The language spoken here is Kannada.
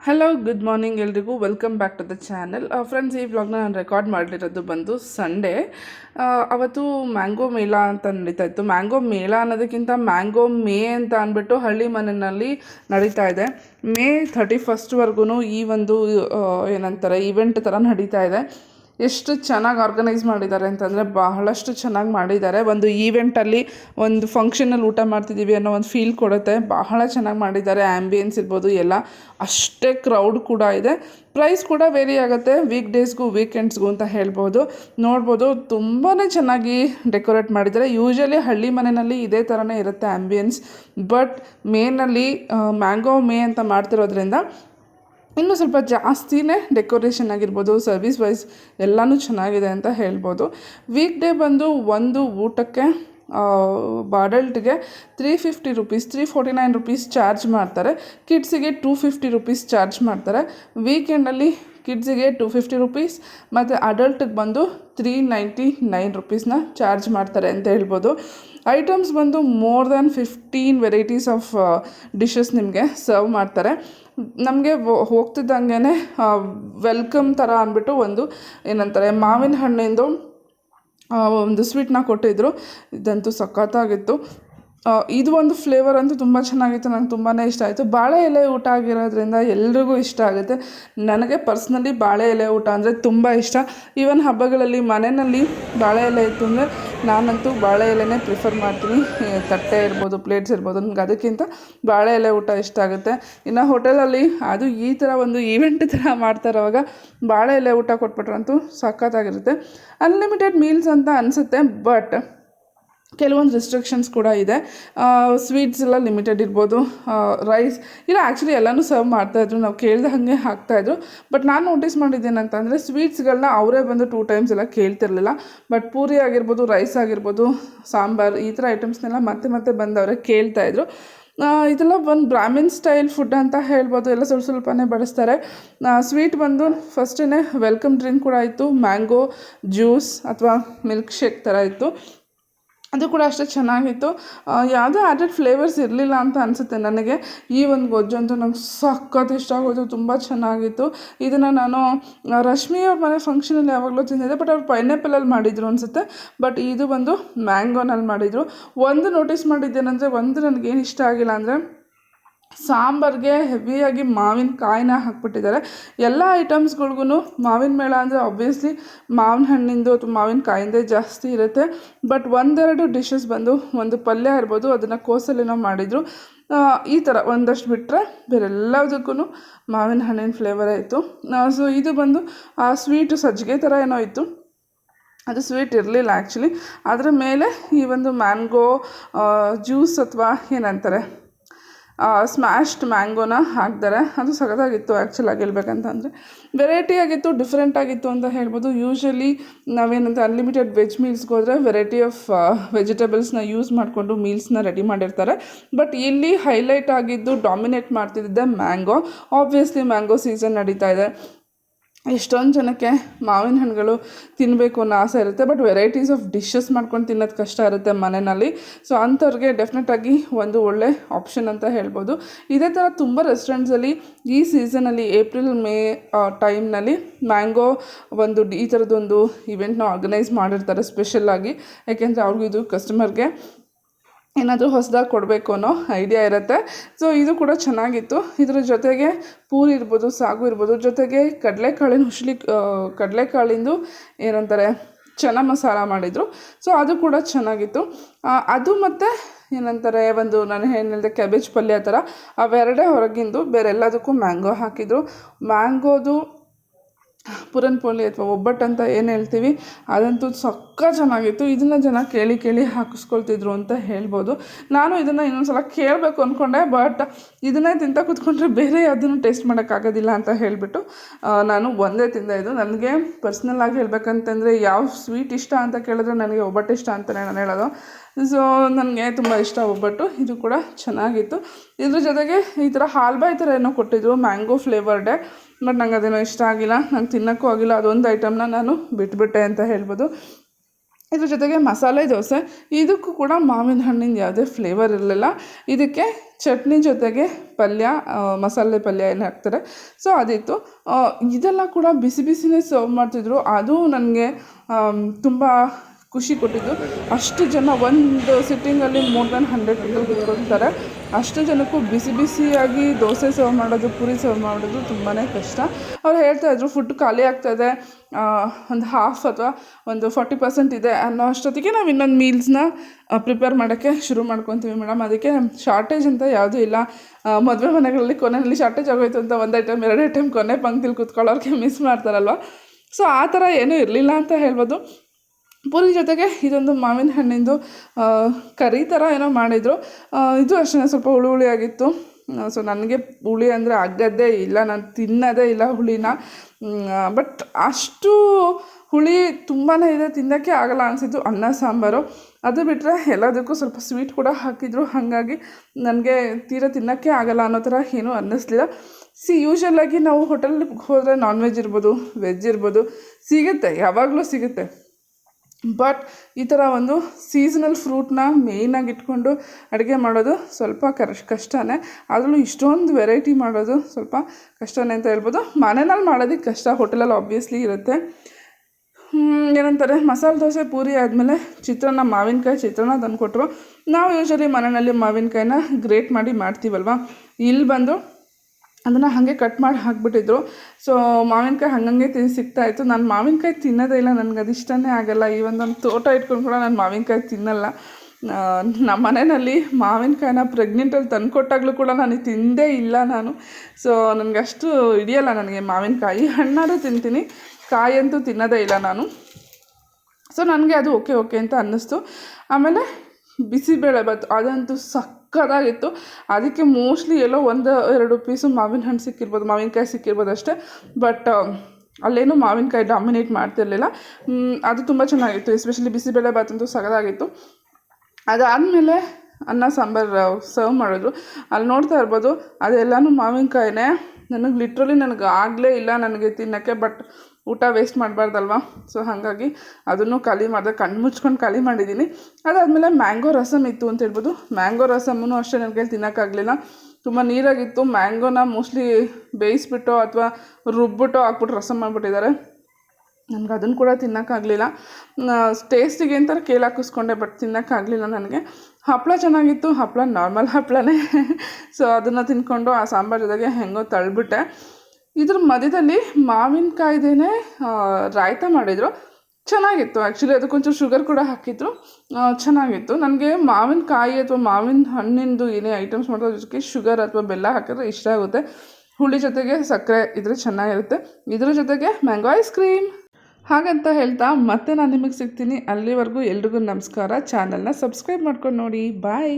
ಹಲೋ ಗುಡ್ ಮಾರ್ನಿಂಗ್ ಎಲ್ರಿಗೂ. Welcome back to the channel friends ಈ ವ್ಲಾಗ್ನ ನಾನು ರೆಕಾರ್ಡ್ ಮಾಡಿರೋದು ಬಂದು ಸಂಡೇ ಅವತ್ತು ಮ್ಯಾಂಗೋ ಮೇಳ ಅಂತ ನಡೀತಾ ಇತ್ತು. ಮ್ಯಾಂಗೋ ಮೇಳ ಅನ್ನೋದಕ್ಕಿಂತ ಮ್ಯಾಂಗೋ ಮೇ ಅಂತ ಅಂದ್ಬಿಟ್ಟು ಹಳ್ಳಿ ಮನೆಯಲ್ಲಿ ನಡೀತಾ ಇದೆ. ಮೇ ಥರ್ಟಿ ಫಸ್ಟ್ವರೆಗೂ ಈ ಒಂದು ಆ, ಏನಂತಾರೆ ಇವೆಂಟ್ ಥರ ನಡೀತಾ ಇದೆ. ಎಷ್ಟು ಚೆನ್ನಾಗಿ ಆರ್ಗನೈಸ್ ಮಾಡಿದ್ದಾರೆ ಅಂತಂದರೆ ಬಹಳಷ್ಟು ಚೆನ್ನಾಗಿ ಮಾಡಿದ್ದಾರೆ. ಒಂದು ಈವೆಂಟಲ್ಲಿ ಒಂದು ಫಂಕ್ಷನಲ್ಲಿ ಊಟ ಮಾಡ್ತಿದ್ದೀವಿ ಅನ್ನೋ ಒಂದು ಫೀಲ್ ಕೊಡುತ್ತೆ. ಬಹಳ ಚೆನ್ನಾಗಿ ಮಾಡಿದ್ದಾರೆ. ಆ್ಯಂಬಿಯನ್ಸ್ ಇರ್ಬೋದು, ಎಲ್ಲ. ಅಷ್ಟೇ ಕ್ರೌಡ್ ಕೂಡ ಇದೆ. ಪ್ರೈಸ್ ಕೂಡ ವೇರಿ ಆಗುತ್ತೆ. ವೀಕ್ ಡೇಸ್ಗೂ ವೀಕೆಂಡ್ಸ್ಗೂ ಅಂತ ಹೇಳ್ಬೋದು. ನೋಡ್ಬೋದು ತುಂಬಾ ಚೆನ್ನಾಗಿ ಡೆಕೋರೇಟ್ ಮಾಡಿದ್ದಾರೆ. ಯೂಶಲಿ ಹಳ್ಳಿ ಮನೆಯಲ್ಲಿ ಇದೇ ಥರನೇ ಇರುತ್ತೆ ಆ್ಯಂಬಿಯನ್ಸ್ ಬಟ್ ಮೇನಲ್ಲಿ ಮ್ಯಾಂಗೋ ಮೇ ಅಂತ ಮಾಡ್ತಿರೋದ್ರಿಂದ ಇನ್ನೂ ಸ್ವಲ್ಪ ಜಾಸ್ತಿನೇ ಡೆಕೋರೇಷನ್ ಆಗಿರ್ಬೋದು ಸರ್ವಿಸ್ ವೈಸ್ ಎಲ್ಲನೂ ಚೆನ್ನಾಗಿದೆ ಅಂತ ಹೇಳ್ಬೋದು. ವೀಕ್ ಡೇ ಬಂದು ಒಂದು ಊಟಕ್ಕೆ ಅಡಲ್ಟ್ಗೆ three fifty rupees three forty nine rupees charge ಮಾಡ್ತಾರೆ. ಕಿಡ್ಸಿಗೆ ಟೂ ಫಿಫ್ಟಿ ರುಪೀಸ್ ಚಾರ್ಜ್ ಮಾಡ್ತಾರೆ. ವೀಕೆಂಡಲ್ಲಿ ಕಿಡ್ಸಿಗೆ ಟೂ ಫಿಫ್ಟಿ ರುಪೀಸ್ ಮತ್ತು ಅಡಲ್ಟಿಗೆ ಬಂದು ತ್ರೀ ನೈಂಟಿ ನೈನ್ ರುಪೀಸ್ನ ಚಾರ್ಜ್ ಮಾಡ್ತಾರೆ ಅಂತ ಹೇಳ್ಬೋದು. ಐಟಮ್ಸ್ ಬಂದು more than fifteen varieties of dishes ನಿಮಗೆ ಸರ್ವ್ ಮಾಡ್ತಾರೆ. ನಮಗೆ ಹೋಗ್ತಿದ್ದಂಗೆ ವೆಲ್ಕಮ್ ಥರ ಅಂದ್ಬಿಟ್ಟು ಒಂದು ಏನಂತಾರೆ ಮಾವಿನ ಹಣ್ಣಿಂದು ಒಂದು ಸ್ವೀಟ್ನ ಕೊಟ್ಟಿದ್ದರು ಇದಂತೂ ಸಖತ್ತಾಗಿತ್ತು. ಇದು ಒಂದು ಫ್ಲೇವರ್ ಅಂತೂ ತುಂಬ ಚೆನ್ನಾಗಿತ್ತು, ನಂಗೆ ತುಂಬಾ ಇಷ್ಟ ಆಯಿತು. ಬಾಳೆ ಎಲೆ ಊಟ ಆಗಿರೋದ್ರಿಂದ ಎಲ್ರಿಗೂ ಇಷ್ಟ ಆಗುತ್ತೆ. ನನಗೆ ಪರ್ಸ್ನಲಿ ಬಾಳೆ ಎಲೆ ಊಟ ಅಂದರೆ ತುಂಬ ಇಷ್ಟ. ಈವನ್ ಹಬ್ಬಗಳಲ್ಲಿ ಮನೆಯಲ್ಲಿ ಬಾಳೆ ಎಲೆ ಇತ್ತು ಅಂದರೆ ನಾನಂತೂ ಬಾಳೆ ಎಲೆನೇ ಪ್ರಿಫರ್ ಮಾಡ್ತೀನಿ. ತಟ್ಟೆ ಇರ್ಬೋದು ಪ್ಲೇಟ್ಸ್ ಇರ್ಬೋದು ನನಗೆ ಅದಕ್ಕಿಂತ ಬಾಳೆ ಎಲೆ ಊಟ ಇಷ್ಟ ಆಗುತ್ತೆ. ಇನ್ನು ಹೋಟೆಲಲ್ಲಿ ಅದು ಈ ಥರ ಒಂದು ಈವೆಂಟ್ ಥರ ಮಾಡ್ತಾರವಾಗ ಬಾಳೆ ಎಲೆ ಊಟ ಕೊಟ್ಬಿಟ್ರಂತೂ ಸಖತ್ತಾಗಿರುತ್ತೆ. ಅನ್ಲಿಮಿಟೆಡ್ ಮೀಲ್ಸ್ ಅಂತ ಅನಿಸುತ್ತೆ ಬಟ್ ಕೆಲವೊಂದು ರಿಸ್ಟ್ರಿಕ್ಷನ್ಸ್ ಕೂಡ ಇದೆ. ಸ್ವೀಟ್ಸ್ ಎಲ್ಲ ಲಿಮಿಟೆಡ್ ಇರ್ಬೋದು. ರೈಸ್ ಇಲ್ಲ ಆ್ಯಕ್ಚುಲಿ ಎಲ್ಲನೂ ಸರ್ವ್ ಮಾಡ್ತಾಯಿದ್ರು ನಾವು ಕೇಳಿದ ಹಾಗೆ ಹಾಕ್ತಾಯಿದ್ರು ಬಟ್ ನಾನು ನೋಟಿಸ್ ಮಾಡಿದ್ದೇನಂತಂದರೆ ಸ್ವೀಟ್ಸ್ಗಳನ್ನ ಅವರೇ ಬಂದು ಟೂ ಟೈಮ್ಸ್ ಎಲ್ಲ ಕೇಳ್ತಿರ್ಲಿಲ್ಲ. ಬಟ್ ಪೂರಿ ಆಗಿರ್ಬೋದು ರೈಸ್ ಆಗಿರ್ಬೋದು ಸಾಂಬಾರು ಈ ಥರ ಐಟಮ್ಸ್ನೆಲ್ಲ ಮತ್ತೆ ಮತ್ತೆ ಬಂದವರೇ ಕೇಳ್ತಾಯಿದ್ರು ಆ, ಇದೆಲ್ಲ ಒಂದು ಬ್ರಾಹ್ಮಿನ್ ಸ್ಟೈಲ್ ಫುಡ್ ಅಂತ ಹೇಳ್ಬೋದು. ಎಲ್ಲ ಸ್ವಲ್ಪ ಸ್ವಲ್ಪನೇ ಬಳಸ್ತಾರೆ ಸ್ವೀಟ್ ಬಂದು ಫಸ್ಟೇ ವೆಲ್ಕಮ್ ಡ್ರಿಂಕ್ ಕೂಡ ಇತ್ತು. ಮ್ಯಾಂಗೋ ಜ್ಯೂಸ್ ಅಥವಾ ಮಿಲ್ಕ್ ಶೇಕ್ ಥರ ಇತ್ತು. ಅದು ಕೂಡ ಅಷ್ಟೇ ಚೆನ್ನಾಗಿತ್ತು. ಯಾವುದೇ ಆ್ಯಡೆಡ್ ಫ್ಲೇವರ್ಸ್ ಇರಲಿಲ್ಲ ಅಂತ ಅನಿಸುತ್ತೆ ನನಗೆ. ಈ ಒಂದು ಗೊಜ್ಜಂತೂ ನಂಗೆ ಸಖತ್ ಇಷ್ಟ ಆಗೋದು ತುಂಬ ಚೆನ್ನಾಗಿತ್ತು. ಇದನ್ನು ನಾನು ರಶ್ಮಿ ಅವ್ರ ಮನೆ ಫಂಕ್ಷನಲ್ಲಿ ಯಾವಾಗಲೂ ತಿಂದಿದ್ದೆ ಬಟ್ ಅವ್ರು ಪೈನಾಪಲಲ್ಲಿ ಮಾಡಿದರು ಅನಿಸುತ್ತೆ. ಬಟ್ ಇದು ಬಂದು ಮ್ಯಾಂಗೋನಲ್ಲಿ ಮಾಡಿದರು. ಒಂದು ನೋಟಿಸ್ ಮಾಡಿದ್ದೇನೆಂದರೆ, ಒಂದು ನನಗೇನು ಇಷ್ಟ ಆಗಿಲ್ಲ ಅಂದರೆ ಸಾಂಬಾರ್ಗೆ ಹೆವಿಯಾಗಿ ಮಾವಿನಕಾಯಿನ ಹಾಕ್ಬಿಟ್ಟಿದ್ದಾರೆ. ಎಲ್ಲ ಐಟಮ್ಸ್ಗಳ್ಗೂ ಮಾವಿನ ಮೇಳ ಅಂದರೆ ಆಬ್ವಿಯಸ್ಲಿ ಮಾವಿನ ಹಣ್ಣಿಂದು ಅಥವಾ ಮಾವಿನಕಾಯಿಂದೇ ಜಾಸ್ತಿ ಇರುತ್ತೆ. ಬಟ್ ಒಂದೆರಡು ಡಿಶಸ್ ಬಂದು ಒಂದು ಪಲ್ಯ ಇರ್ಬೋದು, ಅದನ್ನು ಕೋಸಲ್ಲಿನೋ ಮಾಡಿದರು. ಈ ಥರ ಒಂದಷ್ಟು ಬಿಟ್ಟರೆ ಬೇರೆಲ್ಲದಕ್ಕೂ ಮಾವಿನ ಹಣ್ಣಿನ ಫ್ಲೇವರೇ ಇತ್ತು. ಸೊ ಇದು ಬಂದು ಆ ಸ್ವೀಟು ಸಜ್ಜಿಗೆ ಥರ ಏನೋ ಇತ್ತು. ಅದು ಸ್ವೀಟ್ ಇರಲಿಲ್ಲ ಆ್ಯಕ್ಚುಲಿ ಅದರ ಮೇಲೆ ಈ ಒಂದು ಮ್ಯಾಂಗೋ ಜ್ಯೂಸ್ ಅಥವಾ ಏನಂತಾರೆ? ಸ್ಮ್ಯಾಶ್ಡ್ ಮ್ಯಾಂಗೋನ ಹಾಕ್ತಾರೆ ಅದು ಸಖತ್ತಾಗಿತ್ತು ಆ್ಯಕ್ಚುಲಾಗಿ ಹೇಳ್ಬೇಕಂತಂದರೆ. ವೆರೈಟಿ ಆಗಿತ್ತು ಡಿಫ್ರೆಂಟ್ ಆಗಿತ್ತು ಅಂತ ಹೇಳ್ಬೋದು. ಯೂಶ್ವಲಿ ನಾವೇನಂತ ಅನ್ಲಿಮಿಟೆಡ್ ವೆಜ್ ಮೀಲ್ಸ್ಗೆ ಹೋದರೆ ವೆರೈಟಿ ಆಫ್ ವೆಜಿಟೇಬಲ್ಸ್ನ ಯೂಸ್ ಮಾಡಿಕೊಂಡು ಮೀಲ್ಸ್ನ ರೆಡಿ ಮಾಡಿರ್ತಾರೆ. ಬಟ್ ಇಲ್ಲಿ ಹೈಲೈಟ್ ಆಗಿದ್ದು ಡಾಮಿನೇಟ್ ಮಾಡ್ತಿದ್ದೆ ಮ್ಯಾಂಗೋ ಆಬ್ವಿಯಸ್ಲಿ ಮ್ಯಾಂಗೋ ಸೀಸನ್ ನಡೀತಾ ಇದೆ. ಎಷ್ಟೊಂದು ಜನಕ್ಕೆ ಮಾವಿನ ಹಣ್ಣುಗಳು ತಿನ್ನಬೇಕು ಅನ್ನೋ ಆಸೆ ಇರುತ್ತೆ ಬಟ್ ವೆರೈಟೀಸ್ ಆಫ್ ಡಿಶಸ್ ಮಾಡ್ಕೊಂಡು ತಿನ್ನೋದು ಕಷ್ಟ ಇರುತ್ತೆ ಮನೆಯಲ್ಲಿ. ಸೊ ಅಂಥವ್ರಿಗೆ ಡೆಫಿನೆಟಾಗಿ ಒಂದು ಒಳ್ಳೆ ಆಪ್ಷನ್ ಅಂತ ಹೇಳ್ಬೋದು. ಇದೇ ಥರ ತುಂಬ ರೆಸ್ಟೋರೆಂಟ್ಸಲ್ಲಿ ಈ ಸೀಸನಲ್ಲಿ ಏಪ್ರಿಲ್ ಮೇ ಟೈಮ್ನಲ್ಲಿ ಮ್ಯಾಂಗೋ ಒಂದು ಈ ಥರದ್ದೊಂದು ಇವೆಂಟ್ನ ಆರ್ಗನೈಸ್ ಮಾಡಿರ್ತಾರೆ ಸ್ಪೆಷಲ್ಲಾಗಿ ಯಾಕೆಂದರೆ ಅವ್ರಿಗೂ ಇದು ಕಸ್ಟಮರ್ಗೆ ಏನಾದರೂ ಹೊಸದಾಗಿ ಕೊಡಬೇಕು ಅನ್ನೋ ಐಡಿಯಾ ಇರುತ್ತೆ. ಸೊ ಇದು ಕೂಡ ಚೆನ್ನಾಗಿತ್ತು. ಇದರ ಜೊತೆಗೆ ಪೂರಿ ಇರ್ಬೋದು, ಸಾಗು ಇರ್ಬೋದು, ಜೊತೆಗೆ ಕಡಲೆಕಾಳಿನ ಹುಶ್ಲಿ ಕಡಲೆಕಾಳಿಂದು ಏನಂತಾರೆ ಚೆನ್ನ ಮಸಾಲ ಮಾಡಿದರು. ಸೊ ಅದು ಕೂಡ ಚೆನ್ನಾಗಿತ್ತು. ಅದು ಮತ್ತು ಏನಂತಾರೆ, ಒಂದು ನಾನು ಹೇಳಿದೆ ಕ್ಯಾಬೇಜ್ ಪಲ್ಯ ಥರ ಅವೆರಡೇ ಹೊರಗಿಂದು ಬೇರೆ ಎಲ್ಲದಕ್ಕೂ ಮ್ಯಾಂಗೋ ಹಾಕಿದರು. ಮ್ಯಾಂಗೋದು ಪುರನ್ ಪೋಳಿ ಅಥವಾ ಒಬ್ಬಟ್ಟು ಅಂತ ಏನು ಹೇಳ್ತೀವಿ, ಅದಂತೂ ಸಕ್ಕ ಚೆನ್ನಾಗಿತ್ತು. ಇದನ್ನು ಜನ ಕೇಳಿ ಕೇಳಿ ಹಾಕಿಸ್ಕೊಳ್ತಿದ್ರು ಅಂತ ಹೇಳ್ಬೋದು. ನಾನು ಇದನ್ನು ಇನ್ನೊಂದು ಸಲ ಕೇಳಬೇಕು ಅಂದ್ಕೊಂಡೆ ಬಟ್ ಇದನ್ನೇ ತಿಂತ ಕೂತ್ಕೊಂಡ್ರೆ ಬೇರೆ ಯಾವುದನ್ನು ಟೇಸ್ಟ್ ಮಾಡೋಕ್ಕಾಗೋದಿಲ್ಲ ಅಂತ ಹೇಳಿಬಿಟ್ಟು ನಾನು ಒಂದೇ ತಿಂದೆ ಇದು. ನನಗೆ ಪರ್ಸ್ನಲ್ಲಾಗಿ ಹೇಳ್ಬೇಕಂತಂದರೆ, ಯಾವ ಸ್ವೀಟ್ ಇಷ್ಟ ಅಂತ ಕೇಳಿದ್ರೆ ನನಗೆ ಒಬ್ಬಟ್ಟು ಇಷ್ಟ ಅಂತಲೇ ನಾನು ಹೇಳೋದು. ಸೊ ನನಗೆ ತುಂಬ ಇಷ್ಟ ಒಬ್ಬಟ್ಟು ಇದು ಕೂಡ ಚೆನ್ನಾಗಿತ್ತು. ಇದ್ರ ಜೊತೆಗೆ ಈ ಥರ ಹಾಲ್ಬಾಯ್ ಥರ ಏನೋ ಕೊಟ್ಟಿದ್ರು, ಮ್ಯಾಂಗೋ ಫ್ಲೇವರ್ಡೆ. ಬಟ್ ನಂಗೆ ಅದೇನೋ ಇಷ್ಟ ಆಗಿಲ್ಲ. ನಂಗೆ ತಿನ್ನೋಕ್ಕೂ ಆಗಿಲ್ಲ. ಅದೊಂದು ಐಟಮ್ನ ನಾನು ಬಿಟ್ಬಿಟ್ಟೆ ಅಂತ ಹೇಳ್ಬೋದು. ಇದ್ರ ಜೊತೆಗೆ ಮಸಾಲೆ ದೋಸೆ. ಇದಕ್ಕೂ ಕೂಡ ಮಾವಿನ ಹಣ್ಣಿನ ಯಾವುದೇ ಫ್ಲೇವರ್ ಇರಲಿಲ್ಲ. ಇದಕ್ಕೆ ಚಟ್ನಿ ಜೊತೆಗೆ ಪಲ್ಯ ಮಸಾಲೆ ಪಲ್ಯ ಏನು ಹಾಕ್ತಾರೆ. ಸೊ ಅದಿತ್ತು. ಇದೆಲ್ಲ ಕೂಡ ಬಿಸಿ ಬಿಸಿನೇ ಸರ್ವ್ ಮಾಡ್ತಿದ್ರು. ಅದು ನನಗೆ ತುಂಬ ಖುಷಿ ಕೊಟ್ಟಿದ್ದು. ಅಷ್ಟು ಜನ ಒಂದು ಸಿಟ್ಟಿಂಗಲ್ಲಿ ಮೋರ್ ದ್ಯಾನ್ ಹಂಡ್ರೆಡ್ ಪೀಪಲ್ ಕೂತ್ಕೊಳ್ತಾರೆ. ಅಷ್ಟು ಜನಕ್ಕೂ ಬಿಸಿ ಬಿಸಿಯಾಗಿ ದೋಸೆ ಸರ್ವ್ ಮಾಡೋದು, ಪೂರಿ ಸರ್ವ್ ಮಾಡೋದು ತುಂಬಾ ಕಷ್ಟ. ಅವ್ರು ಹೇಳ್ತಾ ಇದ್ರು ಫುಡ್ ಖಾಲಿ ಆಗ್ತಾಯಿದೆ ಒಂದು ಹಾಫ್ ಅಥವಾ ಒಂದು ಫಾರ್ಟಿ ಪರ್ಸೆಂಟ್ ಇದೆ ಅನ್ನೋ ಅಷ್ಟೊತ್ತಿಗೆ ನಾವು ಇನ್ನೊಂದು ಮೀಲ್ಸ್ನ ಪ್ರಿಪೇರ್ ಮಾಡೋಕ್ಕೆ ಶುರು ಮಾಡ್ಕೊತೀವಿ ಮೇಡಮ್ ಅದಕ್ಕೆ ಶಾರ್ಟೇಜ್ ಅಂತ ಯಾವುದೂ ಇಲ್ಲ. ಮದುವೆ ಮನೆಗಳಲ್ಲಿ ಕೊನೆಯಲ್ಲಿ ಶಾರ್ಟೇಜ್ ಆಗೋಯ್ತು ಅಂತ ಒಂದು ಐಟಮ್ ಎರಡು ಐಟಮ್ ಕೊನೆ ಪಂಕ್ತಿಲಿ ಕೂತ್ಕೊಳ್ಳೋರಿಗೆ ಮಿಸ್ ಮಾಡ್ತಾರಲ್ವ? ಸೊ ಆ ಥರ ಏನೂ ಇರಲಿಲ್ಲ ಅಂತ ಹೇಳ್ಬೋದು. ಪೂರಿ ಜೊತೆಗೆ ಇದೊಂದು ಮಾವಿನ ಹಣ್ಣಿಂದು ಕರಿ ಥರ ಏನೋ ಮಾಡಿದರು. ಇದು ಅಷ್ಟೇ ಸ್ವಲ್ಪ ಹುಳಿ ಹುಳಿ ಆಗಿತ್ತು. ಸೊ ನನಗೆ ಹುಳಿ ಅಂದರೆ ಆಗದ್ದೇ ಇಲ್ಲ, ನಾನು ತಿನ್ನೋದೇ ಇಲ್ಲ ಹುಳಿನ. ಬಟ್ ಅಷ್ಟು ಹುಳಿ ತುಂಬಾ ಇದೆ, ತಿನ್ನೋಕ್ಕೆ ಆಗಲ್ಲ ಅನಿಸಿದ್ದು ಅನ್ನ ಸಾಂಬಾರು. ಅದು ಬಿಟ್ಟರೆ ಎಲ್ಲದಕ್ಕೂ ಸ್ವಲ್ಪ ಸ್ವೀಟ್ ಕೂಡ ಹಾಕಿದ್ರು. ಹಾಗಾಗಿ ನನಗೆ ತೀರಾ ತಿನ್ನೋಕ್ಕೆ ಆಗಲ್ಲ ಅನ್ನೋ ಥರ ಏನೂ ಅನ್ನಿಸ್ಲಿಲ್ಲ. ಸಿ ಆಗಿ ನಾವು ಹೋಟೆಲ್ಗೆ ಹೋದರೆ ನಾನ್ ವೆಜ್ ಇರ್ಬೋದು ವೆಜ್ ಇರ್ಬೋದು, ಸಿಗುತ್ತೆ, ಯಾವಾಗಲೂ ಸಿಗುತ್ತೆ. ಬಟ್ ಈ ಥರ ಒಂದು ಸೀಸನಲ್ ಫ್ರೂಟ್ನ ಮೇಯ್ನಾಗಿ ಇಟ್ಕೊಂಡು ಅಡುಗೆ ಮಾಡೋದು ಸ್ವಲ್ಪ ಕರೆಶ್ ಕಷ್ಟನೇ. ಅದರಲ್ಲೂ ಇಷ್ಟೊಂದು ವೆರೈಟಿ ಮಾಡೋದು ಸ್ವಲ್ಪ ಕಷ್ಟನೇ ಅಂತ ಹೇಳ್ಬೋದು. ಮನೆಯಲ್ಲಿ ಮಾಡೋದಕ್ಕೆ ಕಷ್ಟ ಹೋಟೆಲಲ್ಲಿ ಆಬ್ವಿಯಸ್ಲಿ ಇರುತ್ತೆ. ಏನಂತಾರೆ, ಮಸಾಲೆ ದೋಸೆ ಪೂರಿ ಆದಮೇಲೆ ಚಿತ್ರಾನ್ನ, ಮಾವಿನಕಾಯಿ ಚಿತ್ರಾನ್ನ ತಂದುಕೊಟ್ರು. ನಾವು ಯೂಶ್ವಲಿ ಮನೆಯಲ್ಲಿ ಮಾವಿನಕಾಯಿನ ಗ್ರೇಟ್ ಮಾಡಿ ಮಾಡ್ತೀವಲ್ವ? ಇಲ್ಲಿ ಬಂದು ಅದನ್ನು ಹಾಗೆ ಕಟ್ ಮಾಡಿ ಹಾಕ್ಬಿಟ್ಟಿದ್ರು. ಸೊ ಮಾವಿನಕಾಯಿ ಹಂಗಂಗೆ ತಿನ್, ಸಿಗ್ತಾ ಇತ್ತು. ನಾನು ಮಾವಿನಕಾಯಿ ತಿನ್ನೋದೇ ಇಲ್ಲ, ನನಗೆ ಅದು ಇಷ್ಟನೇ ಆಗಲ್ಲ. ಈ ಒಂದೊಂದು ತೋಟ ಇಟ್ಕೊಂಡು ಕೂಡ ನಾನು ಮಾವಿನಕಾಯಿ ತಿನ್ನಲ್ಲ. ನಮ್ಮ ಮನೆಯಲ್ಲಿ ಮಾವಿನಕಾಯಿನ ಪ್ರೆಗ್ನೆಂಟಲ್ಲಿ ತಂದುಕೊಟ್ಟಾಗಲೂ ಕೂಡ ನಾನು ತಿಂದೇ ಇಲ್ಲ ನಾನು. ಸೊ ನನಗೆ ಅಷ್ಟು ಹಿಡಿಯಲ್ಲ ನನಗೆ ಮಾವಿನಕಾಯಿ. ಹಣ್ಣಾದ್ರೂ ತಿಂತೀನಿ, ಕಾಯಿ ಅಂತೂ ತಿನ್ನೋದೇ ಇಲ್ಲ ನಾನು. ಸೊ ನನಗೆ ಅದು ಓಕೆ ಓಕೆ ಅಂತ ಅನ್ನಿಸ್ತು. ಆಮೇಲೆ ಬಿಸಿಬೇಳೆ ಬಾತು ಅದಂತೂ ಸಕ್ಕತ್ತಾಗಿತ್ತು ಅದಕ್ಕೆ ಮೋಸ್ಟ್ಲಿ ಎಲ್ಲೋ ಒಂದು ಎರಡು ಪೀಸು ಮಾವಿನ ಹಣ್ಣು ಸಿಕ್ಕಿರ್ಬೋದು, ಮಾವಿನಕಾಯಿ ಸಿಕ್ಕಿರ್ಬೋದು ಅಷ್ಟೇ. ಬಟ್ ಅಲ್ಲೇನು ಮಾವಿನಕಾಯಿ ಡಾಮಿನೇಟ್ ಮಾಡ್ತಿರಲಿಲ್ಲ ಅದು ತುಂಬ ಚೆನ್ನಾಗಿತ್ತು. ಎಸ್ಪೆಷಲಿ ಬಿಸಿಬೇಳೆ ಬಾತಂತೂ ಸಗದಾಗಿತ್ತು ಅದಾದಮೇಲೆ ಅನ್ನ, ಸಾಂಬಾರು ಸರ್ವ್ ಮಾಡಿದ್ರು. ಅಲ್ಲಿ ನೋಡ್ತಾ ಇರ್ಬೋದು, ಅದೆಲ್ಲನೂ ಮಾವಿನಕಾಯಿನೇ. ನನಗೆ ಲಿಟ್ರಲಿ ನನಗೆ ಆಗಲೇ ಇಲ್ಲ ನನಗೆ ತಿನ್ನೋಕ್ಕೆ ಬಟ್ ಊಟ ವೇಸ್ಟ್ ಮಾಡಬಾರ್ದಲ್ವ? ಸೊ ಹಾಗಾಗಿ ಅದನ್ನು ಖಾಲಿ ಮಾಡಿದೆ ಕಣ್ಣು ಮುಚ್ಕೊಂಡು ಖಾಲಿ ಮಾಡಿದ್ದೀನಿ ಅದಾದಮೇಲೆ ಮ್ಯಾಂಗೋ ರಸಮ್ ಇತ್ತು ಅಂತ ಹೇಳ್ಬೋದು. ಮ್ಯಾಂಗೋ ರಸಮ್ಮೂ ಅಷ್ಟೇ ನನಗೆ ತಿನ್ನೋಕ್ಕಾಗಲಿಲ್ಲ ತುಂಬ ನೀರಾಗಿತ್ತು. ಮ್ಯಾಂಗೋನ ಮೋಸ್ಟ್ಲಿ ಬೇಯಿಸ್ಬಿಟ್ಟು ಅಥವಾ ರುಬ್ಬಿಟ್ಟು ಹಾಕ್ಬಿಟ್ಟು ರಸಮ್ ಮಾಡಿಬಿಟ್ಟಿದ್ದಾರೆ ನನಗೆ ಅದನ್ನು ಕೂಡ ತಿನ್ನೋಕ್ಕಾಗಲಿಲ್ಲ ಟೇಸ್ಟಿಗೆ ಅಂತ ಕೇಳಿ ಹಾಕಿಸ್ಕೊಂಡೆ ಬಟ್ ತಿನ್ನೋಕ್ಕಾಗಲಿಲ್ಲ ನನಗೆ. ಹಪ್ಪಳ ಚೆನ್ನಾಗಿತ್ತು. ಹಪ್ಪಳ ನಾರ್ಮಲ್ ಹಪ್ಪಳನೇ ಸೊ ಅದನ್ನು ತಿನ್ಕೊಂಡು ಆ ಸಾಂಬಾರು ಜೊತೆಗೆ ಹೆಂಗೋ ತಳ್ಬಿಟ್ಟೆ. ಇದ್ರ ಮಧ್ಯದಲ್ಲಿ ಮಾವಿನಕಾಯ್ದೇನೆ ರಾಯ್ತ ಮಾಡಿದರು. ಚೆನ್ನಾಗಿತ್ತು ಆ್ಯಕ್ಚುಲಿ ಅದಕ್ಕೊಂಚೂರು ಶುಗರ್ ಕೂಡ ಹಾಕಿದ್ರು. ಚೆನ್ನಾಗಿತ್ತು. ನನಗೆ ಮಾವಿನಕಾಯಿ ಅಥವಾ ಮಾವಿನ ಹಣ್ಣಿಂದು ಏನೇ ಐಟಮ್ಸ್ ಮಾಡೋದ್ರ ಜೊತೆಗೆ ಶುಗರ್ ಅಥವಾ ಬೆಲ್ಲ ಹಾಕಿದ್ರೆ ಇಷ್ಟ ಆಗುತ್ತೆ. ಹುಳಿ ಜೊತೆಗೆ ಸಕ್ಕರೆ ಇದ್ರೆ ಚೆನ್ನಾಗಿರುತ್ತೆ. ಇದ್ರ ಜೊತೆಗೆ ಮ್ಯಾಂಗೋ ಐಸ್ ಕ್ರೀಮ್ ಹಾಗಂತ ಹೇಳ್ತಾ ಮತ್ತೆ ನಾನು ನಿಮಗೆ ಸಿಗ್ತೀನಿ. ಅಲ್ಲಿವರೆಗೂ ಎಲ್ರಿಗೂ ನಮಸ್ಕಾರ. ಚಾನಲ್ನ ಸಬ್ಸ್ಕ್ರೈಬ್ ಮಾಡ್ಕೊಂಡು ನೋಡಿ. ಬಾಯ್